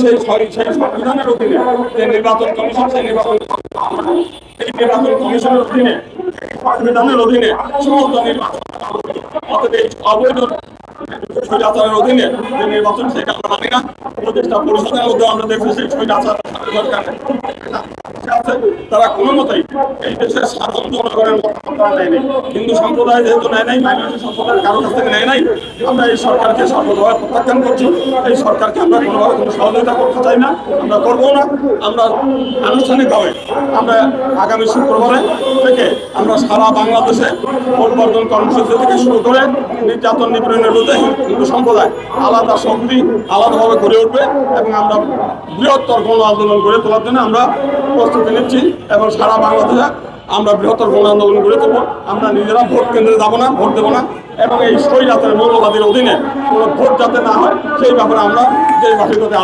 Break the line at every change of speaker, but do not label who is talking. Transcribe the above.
সেই সরি সেই সংবিধানের অধীনে যে নির্বাচন কমিশন সেই নির্বাচন এই নির্বাচন কমিশনের অধীনে, সংবিধানের অধীনে সমস্ত নির্বাচন অতএব এই অবৈধ স্বৈরাচারের অধীনে যে নির্বাচন, সেটা আমরা মানি না। উপদেষ্টা পরিষদের মধ্যে আমরা দেখছি সেই স্বৈরাচার সরকার তারা কোনো মতেই এই দেশের সাধারণ জনগণের হিন্দু সম্প্রদায় যেহেতু নেয় নাই, মাইনরিটি সম্প্রদায়ের কারও কাছ থেকে নেয় নাই, আমরা এই সরকারকে সর্বভাবে প্রত্যাখ্যান করছি। এই সরকারকে আমরা কোনোভাবে কোনো সহযোগিতা করতে চাই না, আমরা করব না। আমরা আনুষ্ঠানিকভাবে আমরা আগামী শুক্রবারে থেকে আমরা সারা বাংলাদেশে পরিবর্তন কর্মসূচি থেকে শুরু করে নির্যাতন নিপীড়নের বিরুদ্ধে হিন্দু সম্প্রদায় আলাদা শক্তি আলাদাভাবে গড়ে উঠবে এবং আমরা বৃহত্তর গণ আন্দোলন গড়ে তোলার জন্য আমরা প্রস্তুতি নিচ্ছি এবং সারা বাংলাদেশে আমরা বৃহত্তর গণ আন্দোলন গড়ে তুলব। আমরা নিজেরা ভোট কেন্দ্রে যাব না, ভোট দেবো না। এবং এই স্বৈরাতের মৌলবাদীর অধীনে কোনো ভোট যাতে না হয়, সেই ব্যাপারে আমরা দেশবাসীর কাছে